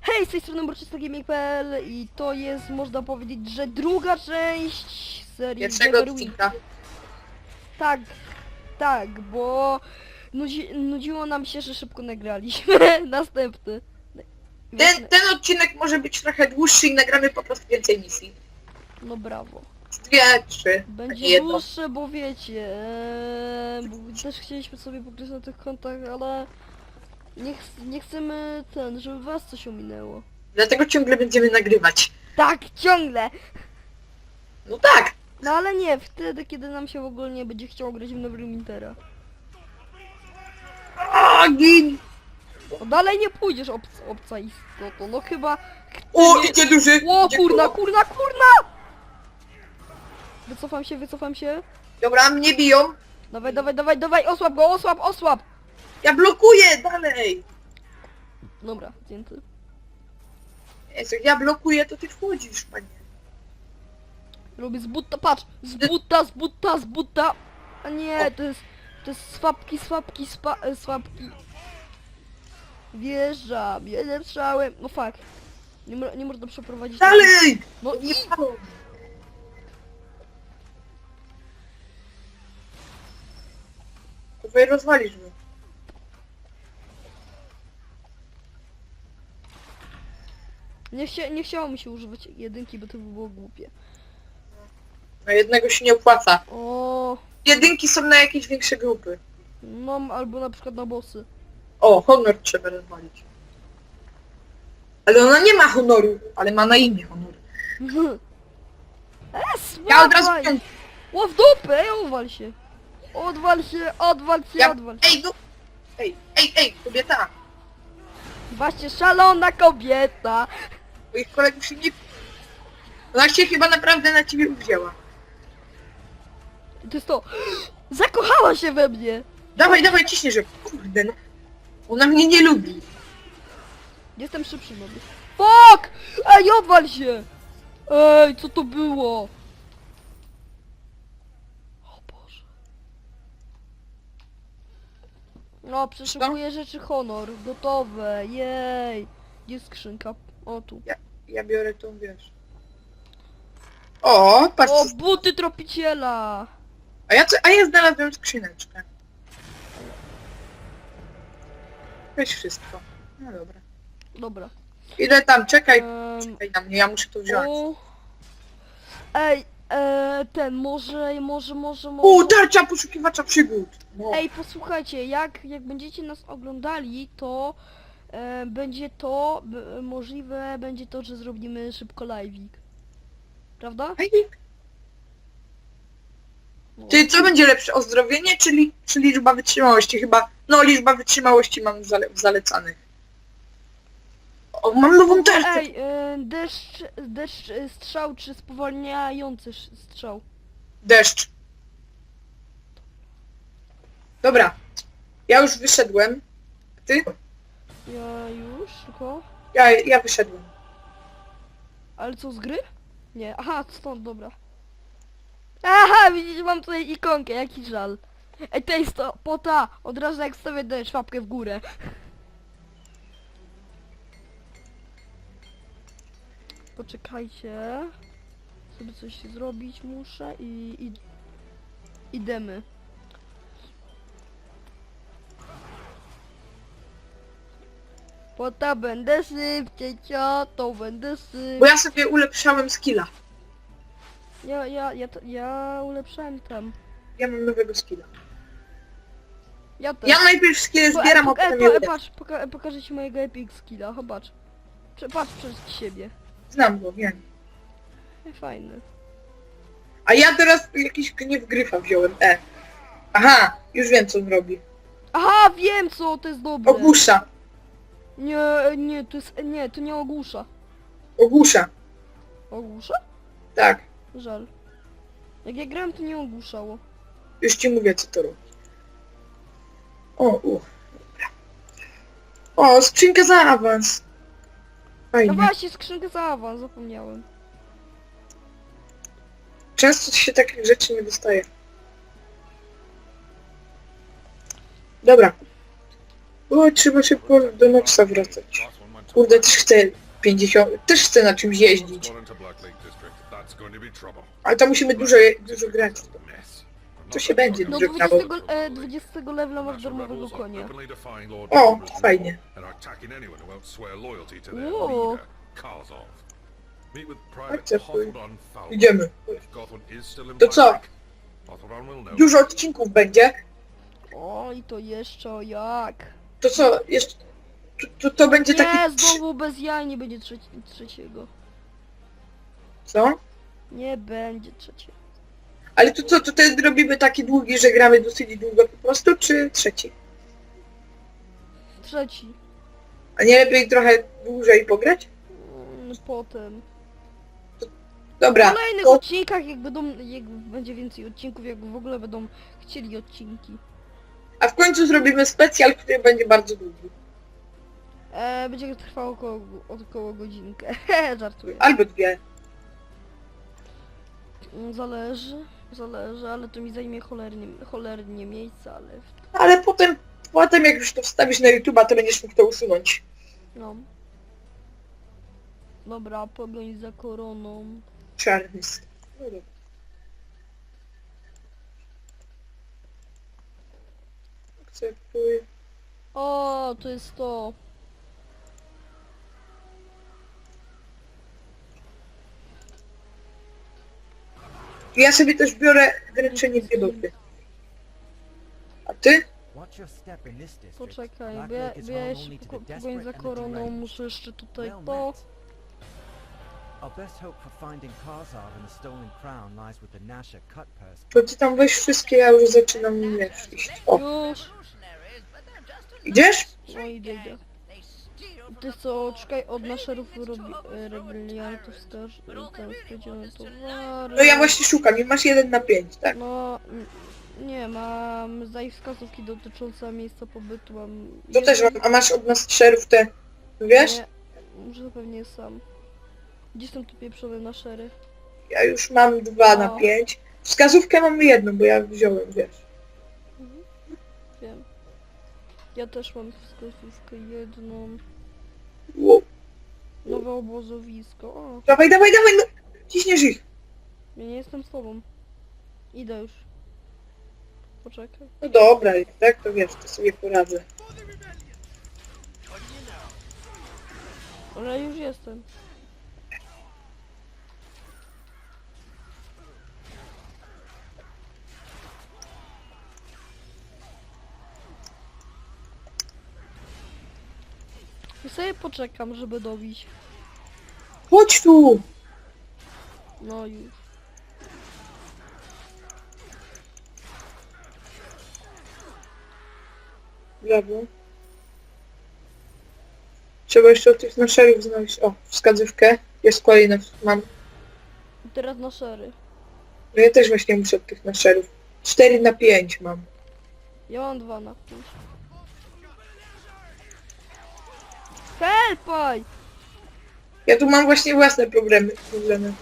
Hej, z tej strony Mroczystogaming.pl i to jest, można powiedzieć, że druga część serii Pierwszego odcinka. Tak, tak, bo nudzi, nudziło nam się, że szybko nagraliśmy. Następny. Ten, ten odcinek może być trochę dłuższy i nagramy po prostu więcej misji. No brawo. Dwie, trzy, Będzie jedno. dłuższe, bo wiecie, ee, bo też chcieliśmy sobie pograć na tych kontach, ale nie, ch nie chcemy ten, żeby was coś ominęło. Dlatego ciągle będziemy nagrywać. Tak, ciągle! No tak. No ale nie, wtedy kiedy nam się w ogóle nie będzie chciało grać w Neverwintera. O, gin! No dalej nie pójdziesz, obca, obca istoto, no chyba... O, idzie duży! O idzie kurna, kurna, kurna! Wycofam się, wycofam się. Dobra, mnie biją. Dawaj, dawaj, dawaj, dawaj, osłab go, osłab, osłab! Ja blokuję dalej. Dobra, zdjęty. Jezu, jak ja blokuję, to ty wchodzisz, panie. Robię z butta, patrz! Z butta, z butta, z butta! A nie, to jest... To jest swapki, swapki, spa, e, swapki. Wjeżdżam, strzałem. No fuck. Nie, mo- nie można przeprowadzić... Dalej! No i... I rozwalisz mnie. Nie, chcia, nie chciało mi się używać jedynki, bo to by było głupie. Na jednego się nie opłaca. O, Jedynki są na jakieś większe grupy. no albo na przykład na bossy. O, honor trzeba rozwalić. Ale ona nie ma honoru, ale ma na imię honor. Es, Ja od razu. O w dupę, ej, odwal się. Odwal się, odwal się, Ja... odwal się. Ej, no... Ej, ej, ej, kobieta! Właśnie szalona kobieta. Moich kolegów się nie... Ona się chyba naprawdę na ciebie uwzięła. To jest to. Zakochała się we mnie. Dawaj, dawaj, ciśnie, że... Kurde, no. Ona mnie nie lubi. Jestem szybszy no. Fuck! Ej, odwal się! Ej, co to było? O Boże. No, przeszukuję rzeczy honor. Gotowe, jej. Gdzie jest skrzynka? O, tu. Ja biorę tą, wiesz... O, patrz, O, buty tropiciela! a ja, co- a ja znalazłem skrzyneczkę. Weź wszystko. No dobra. Dobra. Idę tam, czekaj, czekaj na mnie, ja muszę to wziąć. o... Ej, e, ten, może, może, może, może... U, tarcza poszukiwacza przygód. No. Ej, posłuchajcie, jak, jak będziecie nas oglądali, to e, będzie to, b, możliwe będzie to, że zrobimy szybko live'ik. Prawda? Ej, No. Ty, co będzie lepsze, ozdrowienie czy, li, czy liczba wytrzymałości? Chyba, no liczba wytrzymałości mam w, zale, w zalecanych. O, mam nową tarczę. Ej, e, deszcz, deszcz e, strzał czy spowalniający sz- strzał? Deszcz. Dobra, ja już wyszedłem. Ty? Ja już, tylko... Ja, ja wyszedłem. Ale co, z gry? Nie, aha, stąd, dobra. Aha, widzicie, mam tutaj ikonkę, jaki żal. Ej, to jest to, pota, od razu jak stawię szwabkę w górę. Poczekajcie. Sobie coś zrobić muszę i... i idemy. Pota, będę szybciej, ciotą, będę szybciej. Bo ja sobie ulepszałem skilla. Ja, ja, ja, to- ja ulepszałem tam. Ja mam nowego skilla. Ja też. Ja najpierw skille Po- zbieram, a e, po- potem po- e, ulepszam. Patrz, poka pokażę ci mojego epic skilla, zobacz. Prze patrz przed siebie. Znam go, wiem. Fajny. A ja teraz jakiś gniew gryfa wziąłem. E. Aha, już wiem co on robi. Aha, wiem co, to jest dobre. Ogłusza. Nie, nie, to jest, nie, to nie ogłusza. Ogłusza. Ogłusza? Tak. Żal. Jak ja grałem, to nie ogłuszało. Już ci mówię co to robi. O, u. Dobra. O, skrzynka za awans. No Fajnie. właśnie, skrzynkę za awans, zapomniałem. często się takich rzeczy nie dostaje. Dobra. O, trzeba szybko do Noxa wracać. Kurde, też chcę 50, też chcę na czymś jeździć. Ale to musimy dużo, dużo grać. To się będzie No dużo 20, grało. e, 20 levela masz darmowego konia. O, fajnie. Uuu. Akceptuj. Idziemy. To co? Dużo odcinków będzie. O, i to jeszcze jak. To co, jeszcze... To, to, to będzie taki... Nie, trzy- znowu bez jaj nie będzie trzeci, trzeciego. Co? Nie będzie trzeciego. Ale to co, to wtedy robimy taki długi, że gramy dosyć długo po prostu, czy trzeci? Trzeci. A nie lepiej trochę dłużej pograć? Mm, Potem. W Dobra, kolejnych to, odcinkach, jak będą, jak będzie więcej odcinków, jak w ogóle będą chcieli odcinki. a w końcu zrobimy specjal, który będzie bardzo długi. E, będzie trwało około, około godzinkę. Żartuję. Albo dwie. Mm, Zależy, zależy, ale to mi zajmie cholernie, cholernie miejsca, ale Ale potem, potem jak już to wstawisz na YouTube'a, to będziesz mógł to usunąć. no. Dobra, pogoń za koroną. Czarny stan. No dobra. Akceptuj. O, to jest to. Ja sobie też biorę gręczenie biedoty. A ty? Poczekaj, bo ja, bo ja jeszcze po, pogoń za koroną muszę jeszcze tutaj to. Our best hope for finding Karzar and the stolen crown lies with the Nasha cut purse. To ty tam weź wszystkie, ja już zaczynam wiesz, iść. O, Już! idziesz? No idę, idę. Ty co, czekaj, od naszerów robi, e, rebeliantów wskaż, tam sprawdzione towary. No ja właśnie szukam i masz jeden na pięć, tak? No, nie, mam zdaje wskazówki dotyczące miejsca pobytu, mam... To też mam, a masz od nas szerów te, wiesz? Nie, może pewnie sam. Gdzie są tu pieprzone naszery? Ja już mam dwa na O. pięć. Wskazówkę mamy jedną, bo ja wziąłem, wiesz. Ja też mam wskazówkę jedną. Wow. Nowe obozowisko. O, Dawaj, dawaj, dawaj, no! Ciśniesz ich. ja nie jestem z tobą. Idę już. Poczekaj. No dobra, tak to wiesz, to sobie poradzę. Ale już jestem. Sobie poczekam, żeby dobić. Chodź tu! No już. Brawo. Trzeba jeszcze od tych naszerów znaleźć. O, wskazówkę. Jest kolejna, mam. Teraz na szery. No ja też właśnie muszę od tych naszerów. 4 na 5 mam. Ja mam dwa na pięć. Helpaj! Ja tu mam właśnie własne problemy. problemy.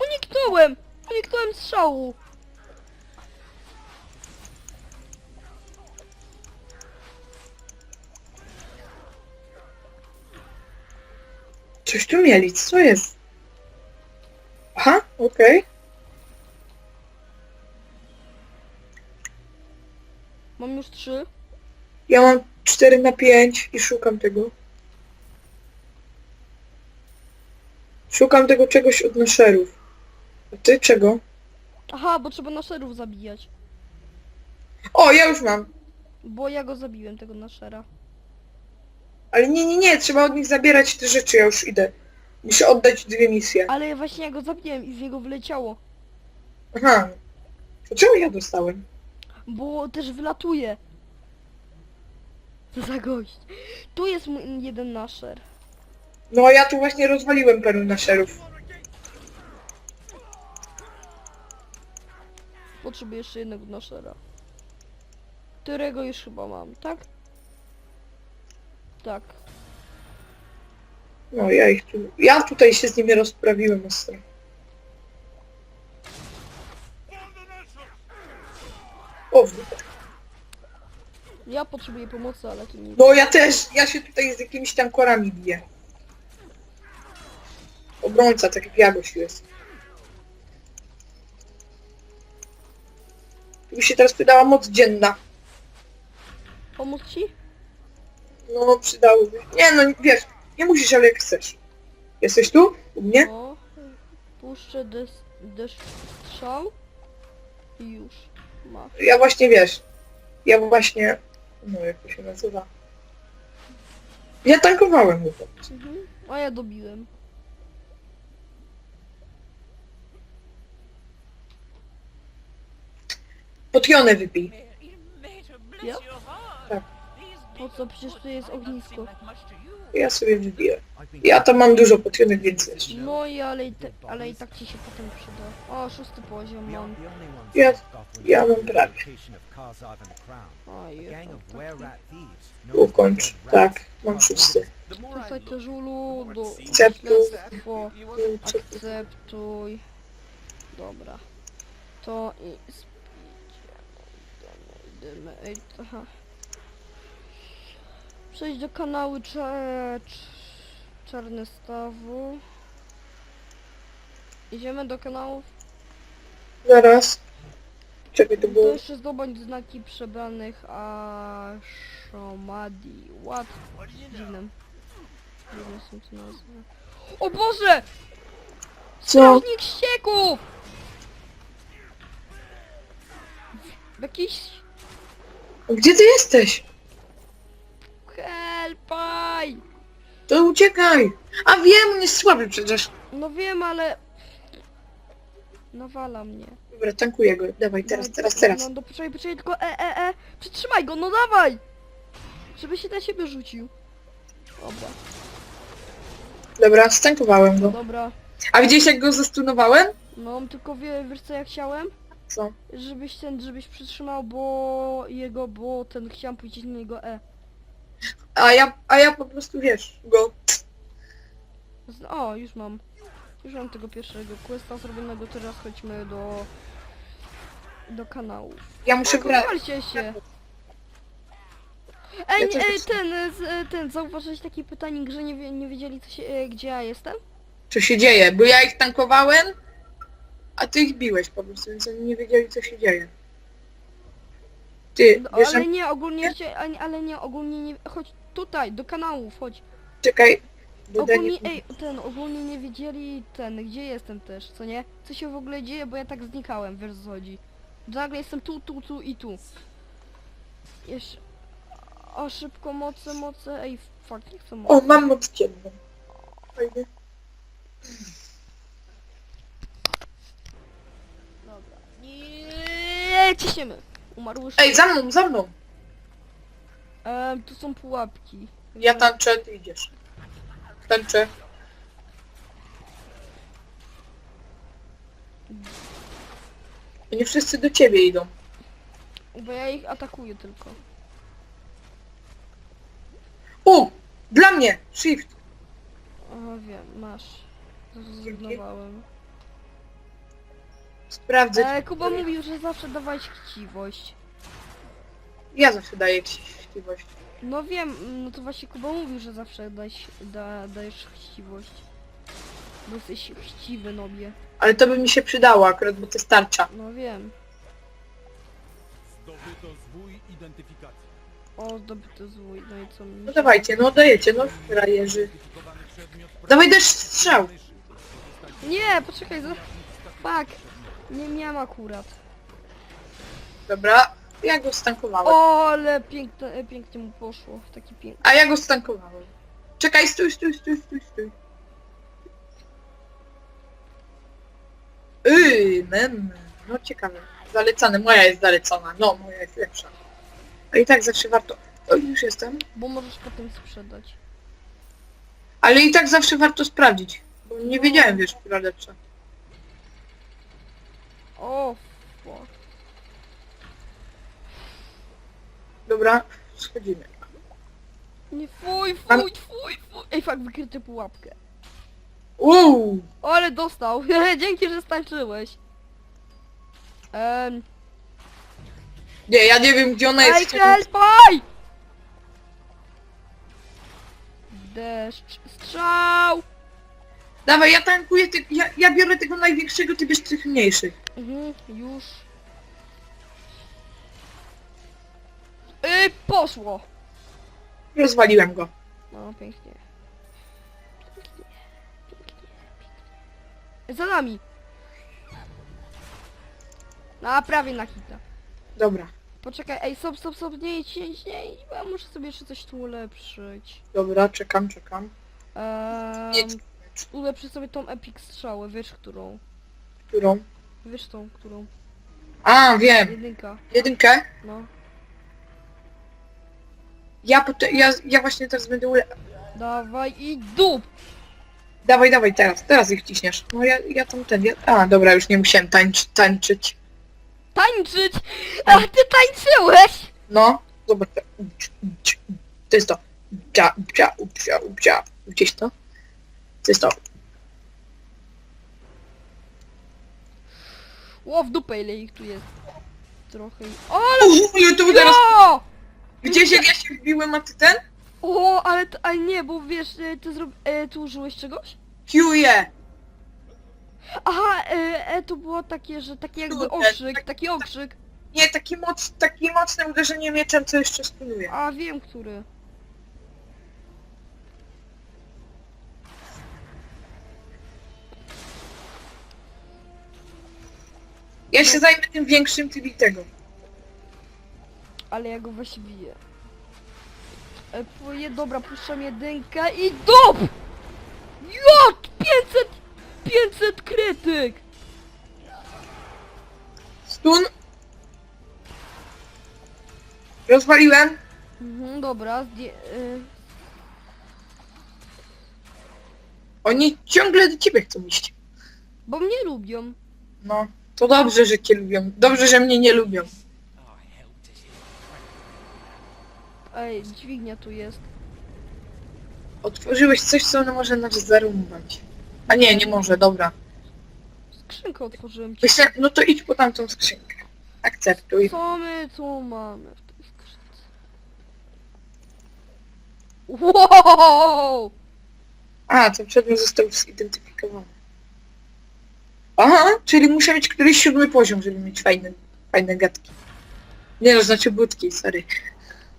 Uniknąłem! Uniknąłem strzału! Coś tu mieli, co jest? Aha, okej. Mam już trzy. Ja mam 4 na 5 i szukam tego. Szukam tego czegoś od naszerów. A ty czego? Aha, bo trzeba naszerów zabijać. O, ja już mam. Bo ja go zabiłem, tego naszera. Ale nie, nie, nie, trzeba od nich zabierać te rzeczy, ja już idę. Muszę oddać dwie misje. Ale właśnie ja go zabiłem i z niego wyleciało. Aha. To czemu ja dostałem? Bo też wylatuje. Co za gość. Tu jest mój jeden naszer. No ja tu właśnie rozwaliłem paru naszerów. Potrzebuję jeszcze jednego naszera. którego już chyba mam, tak? Tak. No ja ich tu... Ja tutaj się z nimi rozprawiłem ostro. O, w dupę. Ja potrzebuję pomocy, ale tu nie... No ja też, ja się tutaj z jakimiś tam korami biję. Obrońca, tak jak ja gościu jest. Tu by się teraz przydała moc dzienna. Pomóc ci? No, przydałoby. Nie no, wiesz, nie musisz, ale jak chcesz. Jesteś tu? U mnie? O, puszczę des, deszcz strzał i już. Masz. Ja właśnie, wiesz, ja właśnie... No, jak to się nazywa? Ja tankowałem go. Mhm. A ja dobiłem. Potionę wypij. Ja? Tak. Po co? Przecież tu jest ognisko. Ja sobie wybiję. Ja tam mam dużo potionek, więc wiesz. No i ale i, te, ale i tak ci się potem przyda. O, szósty poziom mam. Ja- ja mam prawie. A A je, gang of were rat thieves knows Ukończ. Tak, mam szósty. Tutaj też żulu, do Akceptuj. śledztwo, akceptuj. Dobra. To i. Idziemy, idziemy, ej, aha. Przejdź do kanału cze, cz, Czarny Stawu. Idziemy do kanału. Zaraz. Czekaj, to To było... jeszcze zdobądź znaki przebranych Ashomadi. What? Dziwne. Dziwne są te nazwy. O Boże! Co? Strażnik ścieków! Jakiś... Gdzie ty jesteś? Helpaj! To uciekaj! A wiem, on jest słaby przecież. No wiem, ale... Nawala mnie. Dobra, tankuję go. Dawaj, teraz, No, teraz, teraz. No, do, poczekaj, poczekaj, tylko e, e, e! Przytrzymaj go, no dawaj! Żeby się na siebie rzucił. Dobra, Dobra, stankowałem go. dobra. A widziałeś jak go zastunowałem? No, tylko wie, wiesz co ja chciałem? Co? Żebyś ten, żebyś przytrzymał, bo jego, bo ten chciałem powiedzieć na niego E. A ja, a ja po prostu, wiesz, go... Z- O, już mam. Już mam tego pierwszego questa zrobionego, teraz chodźmy do... do kanału. Ja muszę wracać. Walcie się! Ej, też ej, chcę. ten, e, z- e, ten, zauważyłeś taki pytanik, że nie, wie, nie wiedzieli co się, e, gdzie ja jestem? Co się dzieje? Bo ja ich tankowałem, a ty ich biłeś po prostu, więc oni nie wiedzieli co się dzieje. Ty, No, wiesz, ale nie, ogólnie, się- ale- ale nie, ogólnie nie, chodź tutaj, do kanałów, chodź. Czekaj. Bo Ogólnie, Dani- ej, ten, ogólnie nie wiedzieli ten, gdzie jestem też, co nie? Co się w ogóle dzieje, bo ja tak znikałem, wiesz o co chodzi. Nagle jestem tu, tu, tu i tu. Jeszcze... O, szybko, moce, moce, ej, fuck, nie chcę mocy. O, mam moc dzienną. Fajnie. Dobra. Nie, ciśniemy. Umarły Ej, za mną, za mną! Ehm, tu są pułapki. Ja tańczę, ty idziesz. Tańczę. Nie wszyscy do ciebie idą. Bo ja ich atakuję tylko. U! Dla mnie! Shift! O, wiem, masz. Zrezygnowałem. Sprawdzę. E, Kuba mówił, że zawsze dawać chciwość. Ja zawsze daję ci chciwość. No wiem, no to właśnie Kuba mówił, że zawsze dajesz, da, dajesz chciwość. Bo jesteś chciwy, nobie. Ale to by mi się przydało akurat, bo to jest tarcza. No wiem. Zdobyto zwój identyfikacji. O, zdobyty zwój, no i co mi... No dawajcie, no dajecie, no frajerzy. Identyfikowany przedmiot Dawaj też strzał! Nie, poczekaj, za... Fuck. Nie miałam akurat. Dobra, ja go stankowałem. O, ale piękne, e, pięknie mu poszło. Taki piękny. A ja go stankowałem. Czekaj, stój, stój, stój, stój, stój. Yy, mem. No ciekawe. Zalecane, moja jest zalecana. No, moja jest lepsza. A i tak zawsze warto... O, już jestem. Bo możesz potem sprzedać. Ale i tak zawsze warto sprawdzić. Bo nie wiedziałem, wiesz, która lepsza. O, fuck. Dobra, schodzimy. Nie, fuj, Mam- fuj, fuj, fuj. Ej, fakt, wykryty pułapkę. Uuu! O, ale dostał. Dzięki, że stańczyłeś. Ehm, Nie, ja nie wiem gdzie ona jest. helpaj! Deszcz, strzał! Dawaj, ja tankuję, ty, ja, ja biorę tego największego, ty bierz tych mniejszych. Mhm, już. Yy, poszło! Rozwaliłem go. No, pięknie. Pięknie, pięknie, pięknie. Za nami! No, prawie na hita. Dobra, Poczekaj, ej, stop, stop, stop, nie idź, nie idź, nie idź, bo ja muszę sobie jeszcze coś tu ulepszyć. dobra, czekam, czekam. Eee, Nic. ulepszę sobie tą epic strzałę, wiesz którą? Którą? Wiesz tą, którą? A, wiem. Jedynka, Jedynkę. no. Ja, ja, ja właśnie teraz będę ule... Dawaj i dup! Dawaj, dawaj, teraz, teraz ich ciśniesz. No ja, ja tam ten, ja... A, dobra, już nie musiałem tańc, tańczyć. Tańczyć! A ty tańczyłeś! No, zobacz. To jest to. Gdzieś to? To jest to. Ło, w dupę ile ich tu jest. Trochę. i- O, Uuu, ale to teraz... no! Gdzieś jak ja się wbiłem, a ty ten? O, ale, t- ale nie, bo wiesz, e, ty zrob... E, ty użyłeś czegoś? Huje! Aha, e, e, to było takie, że taki jakby Kurde, okrzyk, taki okrzyk. Nie, taki, moc, taki mocne uderzenie mieczem, co jeszcze stunuje. A, wiem który. Ja się zajmę tym większym, czyli tego. Ale ja go właśnie biję. E, poje, dobra, puszczam jedynkę i dup! Jak? 500! 500 krytyk! Stun. Rozwaliłem. Mhm, dobra, zdję... Y, Oni ciągle do ciebie chcą iść. bo mnie lubią. No, to dobrze, że cię lubią. Dobrze, że mnie nie lubią. Ej, dźwignia tu jest. Otworzyłeś coś, co ono może nas zarąbać. A nie, nie może, dobra. Skrzynkę otworzyłem ci. Myślę, no to idź po tamtą skrzynkę. Akceptuj. Co my tu mamy w tej skrzynce? Wow! A, ten przedmiot został zidentyfikowany. Aha, czyli muszę mieć któryś siódmy poziom, żeby mieć fajne, fajne gadki. Nie no, znaczy budki, sorry.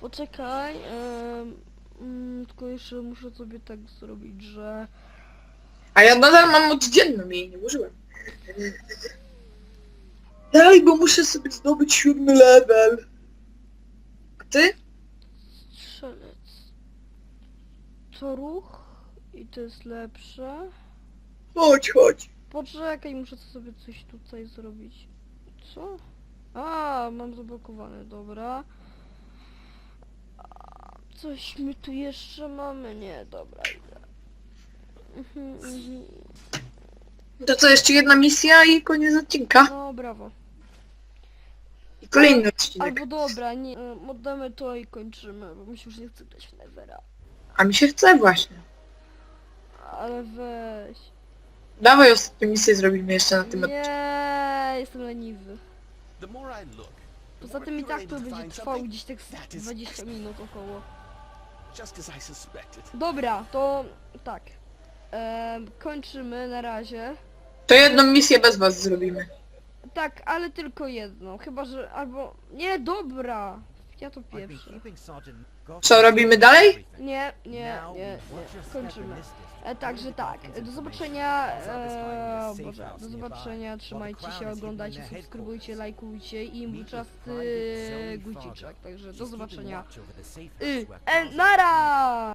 Poczekaj, em, mm, tylko jeszcze muszę sobie tak zrobić, że... A ja nadal mam oddzielną jej nie użyłem. Daj, bo muszę sobie zdobyć siódmy level. A ty? Strzelec. To ruch i to jest lepsze. Chodź, chodź. Poczekaj, muszę sobie coś tutaj zrobić. Co? A, mam zablokowane, dobra. Coś my tu jeszcze mamy? Nie, dobra, idę. Mhm, mhm. To co, jeszcze jedna misja i koniec odcinka. No, brawo. I kolejny odcinek. Albo dobra, nie, e, oddamy to i kończymy, bo mi się już nie chce grać w Nevera. A mi się chce właśnie. Ale weź. Dawaj ostatnią misję zrobimy jeszcze na tym odcinku. Nie, jestem leniwy. Poza tym i tak to będzie trwało gdzieś tak z 20 minut około. Dobra, to tak. Em, kończymy na razie. To jedną misję bez was zrobimy. Tak, ale tylko jedną. Chyba, że albo... Nie, dobra. Ja to Goff Co, robimy dalej? Nie, nie, nie, nie. Kończymy. E, także tak, do zobaczenia, e, Boże, do zobaczenia, trzymajcie się, oglądajcie, subskrybujcie, lajkujcie i imbuczasty guziczek, także do zobaczenia. Y, e, nara!